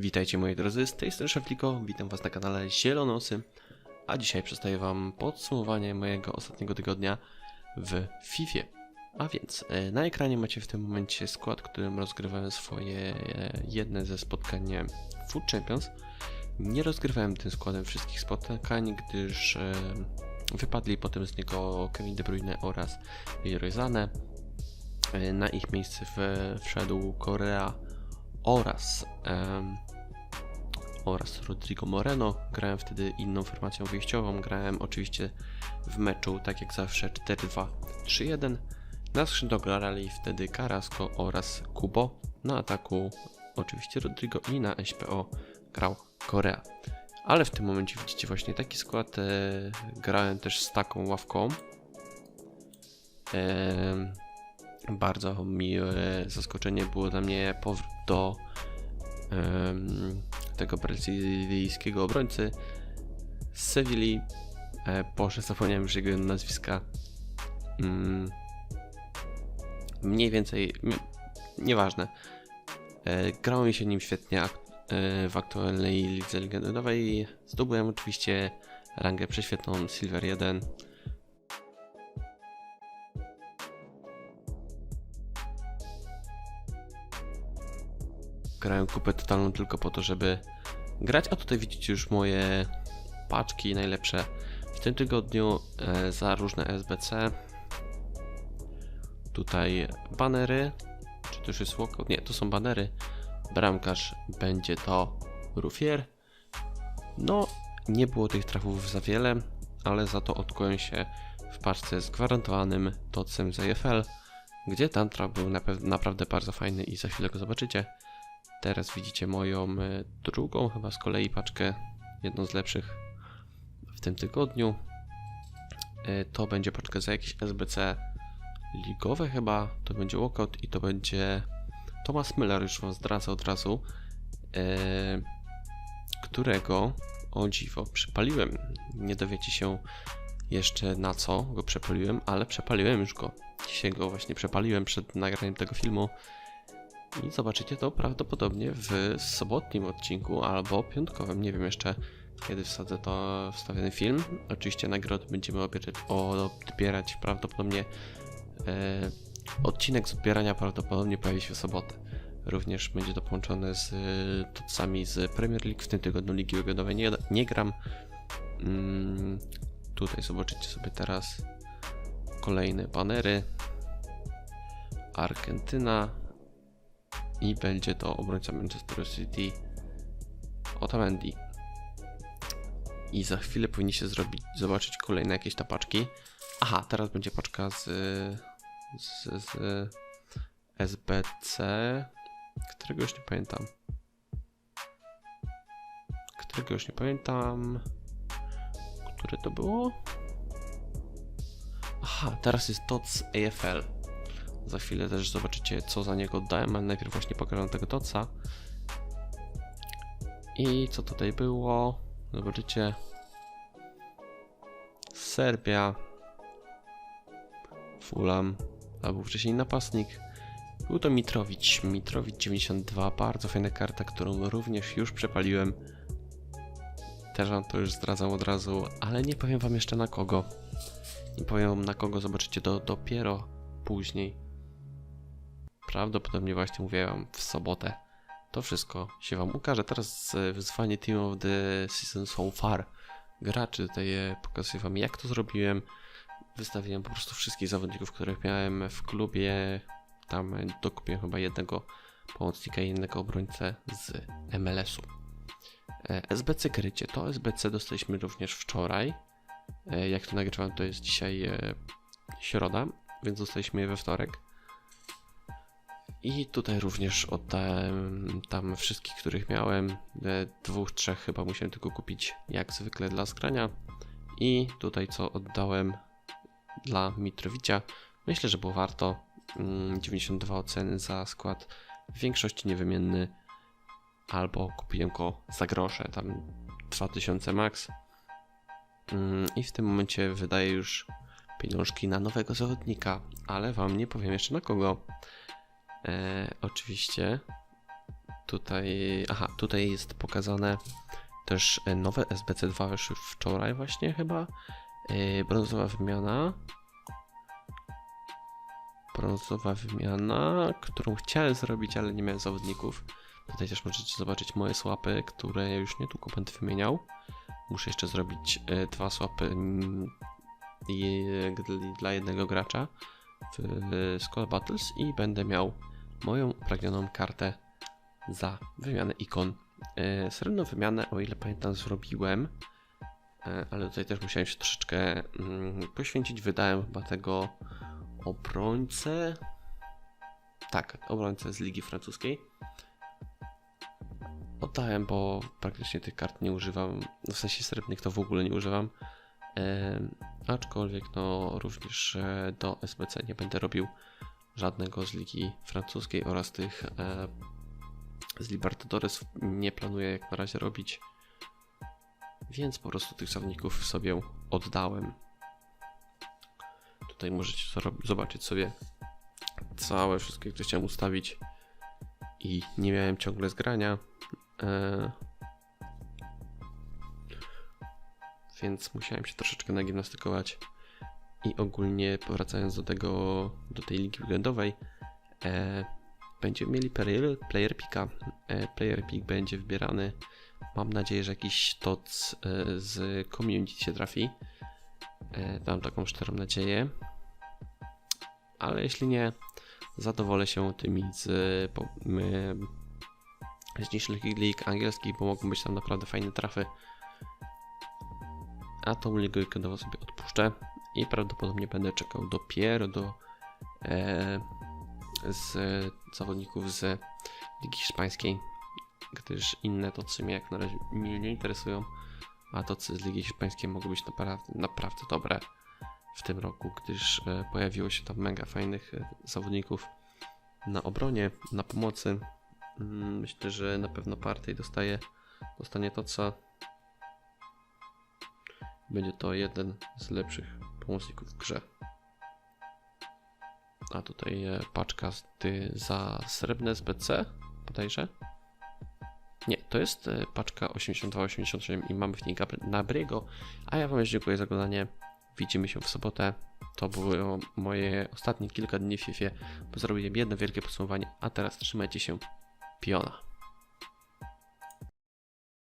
Witajcie moi drodzy, z tej strony Szefliko, witam was na kanale Zielonosy, a dzisiaj przedstawię wam podsumowanie mojego ostatniego tygodnia w FIFA. A więc e, na ekranie macie w tym momencie skład, którym rozgrywałem swoje e, jedne ze spotkań Food Champions. Nie rozgrywałem tym składem wszystkich spotkań, gdyż e, wypadli potem z niego Kevin De Bruyne oraz Leroy Sané. E, Na ich miejsce wszedł Korea oraz em, oraz Rodrigo Moreno. Grałem wtedy inną formacją wyjściową. Grałem oczywiście w meczu, tak jak zawsze, 4-2-3-1. Na skrzydło grali wtedy Carrasco oraz Kubo. Na ataku oczywiście Rodrigo i na SPO grał Korea. Ale w tym momencie widzicie właśnie taki skład. E, grałem też z taką ławką. Em, bardzo miłe zaskoczenie było dla mnie powrót do em, tego brazylijskiego obrońcy z Sewilli. E, Boże, zapomniałem już jego nazwiska. Mm, mniej więcej, nieważne. E, grało mi się nim świetnie ak- e, w aktualnej lidze legendowej. Zdobyłem oczywiście rangę prześwietną Silver 1. grałem kupę totalną tylko po to, żeby grać, a tutaj widzicie już moje paczki najlepsze w tym tygodniu e, za różne SBC. Tutaj banery, czy to już jest walkout? Nie, to są banery. Bramkarz będzie to Rufier. No, nie było tych trafów za wiele, ale za to odkułem się w paczce z gwarantowanym tocem z AFL, gdzie tam traf był naprawdę bardzo fajny i za chwilę go zobaczycie. Teraz widzicie moją e, drugą, chyba z kolei paczkę, jedną z lepszych w tym tygodniu. E, To będzie paczka za jakieś SBC ligowe chyba, to będzie walkout i to będzie Thomas Müller, już wam zdradzę od razu, e, którego, o dziwo, przepaliłem. Nie dowiecie się jeszcze na co go przepaliłem, ale przepaliłem już go. Dzisiaj go właśnie przepaliłem przed nagraniem tego filmu. I zobaczycie to prawdopodobnie w sobotnim odcinku albo piątkowym. Nie wiem jeszcze kiedy wsadzę to wstawiony film. Oczywiście nagrody będziemy odbierać prawdopodobnie. E, odcinek z odbierania prawdopodobnie pojawi się w sobotę. Również będzie to połączone z tocami z Premier League. W tym tygodniu Ligi Legendowej nie, nie gram. Mm, tutaj zobaczycie sobie teraz kolejne banery. Argentyna, i będzie to obrońca Manchester City Otamendi. I za chwilę powinniście zrobić, zobaczyć kolejne jakieś tapaczki. Aha, teraz będzie paczka z, z, z SBC, którego już nie pamiętam. Którego już nie pamiętam. Które to było? Aha, teraz jest TOTS AFL. Za chwilę też zobaczycie, co za niego oddałem, ale najpierw właśnie pokażę tego toca. I co tutaj było? Zobaczycie. Serbia. Fulham. Albo wcześniej napastnik. Był to Mitrowicz. Mitrowicz 92. Bardzo fajna karta, którą również już przepaliłem. Też to już zdradzam od razu, ale nie powiem wam jeszcze na kogo. Nie powiem wam na kogo, zobaczycie to dopiero później prawdopodobnie właśnie mówię wam w sobotę. To wszystko się wam ukaże. Teraz e, wyzwanie Team of the Season so far. Graczy tutaj e, pokazuję wam jak to zrobiłem. Wystawiłem po prostu wszystkich zawodników, których miałem w klubie. Tam e, dokupiłem chyba jednego pomocnika i jednego obrońcę z MLS-u. SBC krycie. To SBC dostaliśmy również wczoraj. Jak to nagrywam, to jest dzisiaj środa, więc dostaliśmy je we wtorek. I tutaj również oddałem tam wszystkich, których miałem. Dwóch, trzech chyba musiałem tylko kupić jak zwykle dla skrania. I tutaj co oddałem dla Mitrowicia. Myślę, że było warto. Mm, 92 oceny za skład. W większości niewymienny. Albo kupiłem go za grosze, tam 2000 max. Mm, I w tym momencie wydaję już pieniążki na nowego zawodnika, ale wam nie powiem jeszcze na kogo. E, oczywiście tutaj, aha, tutaj jest pokazane też e, nowe SBC2 już wczoraj właśnie chyba. E, Brązowa wymiana. Brązowa wymiana, którą chciałem zrobić, ale nie miałem zawodników. Tutaj też możecie zobaczyć moje słapy, które już niedługo będę wymieniał. Muszę jeszcze zrobić e, dwa słapy mm, gl- dla jednego gracza w e, Skull Battles i będę miał moją upragnioną kartę za wymianę ikon. E, Srebrną wymianę, o ile pamiętam, zrobiłem, e, ale tutaj też musiałem się troszeczkę mm, poświęcić. Wydałem chyba tego obrońcę. Tak, obrońcę z Ligi Francuskiej. Oddałem, bo praktycznie tych kart nie używam. W sensie srebrnych to w ogóle nie używam. Aczkolwiek, no również e, do SBC nie będę robił żadnego z Ligi Francuskiej oraz tych e, z Libertadores nie planuję jak na razie robić. Więc po prostu tych zawodników sobie oddałem. Tutaj możecie zobaczyć sobie całe wszystkie, które chciałem ustawić i nie miałem ciągle zgrania. E, więc musiałem się troszeczkę nagimnastykować. I ogólnie powracając do tego, do tej ligi weekendowej, e, będziemy mieli player, player picka. E, player pick będzie wybierany. Mam nadzieję, że jakiś toc e, z community się trafi. E, mam taką szczerą nadzieję. Ale jeśli nie, zadowolę się tymi z, po, my, z niższych lig angielskich, bo mogą być tam naprawdę fajne trafy. A tą ligę weekendową sobie odpuszczę i prawdopodobnie będę czekał dopiero do e, z zawodników z Ligi Hiszpańskiej, gdyż inne tocy mnie jak na razie mnie nie interesują, a tocy z Ligi Hiszpańskiej mogą być naprawdę, naprawdę dobre w tym roku, gdyż e, pojawiło się tam mega fajnych e, zawodników na obronie, na pomocy. Mm, Myślę, że na pewno Partey dostaje, dostanie toca. Będzie to jeden z lepszych pomocników w grze. A tutaj e, paczka z, ty, za srebrne z BC, bodajże. Nie, to jest e, paczka 82-88 i mamy w niej Nabriego. A ja Wam dziękuję za oglądanie. Widzimy się w sobotę. To było moje ostatnie kilka dni w FIFA. Zrobiłem jedno wielkie podsumowanie, a teraz trzymajcie się. Piona.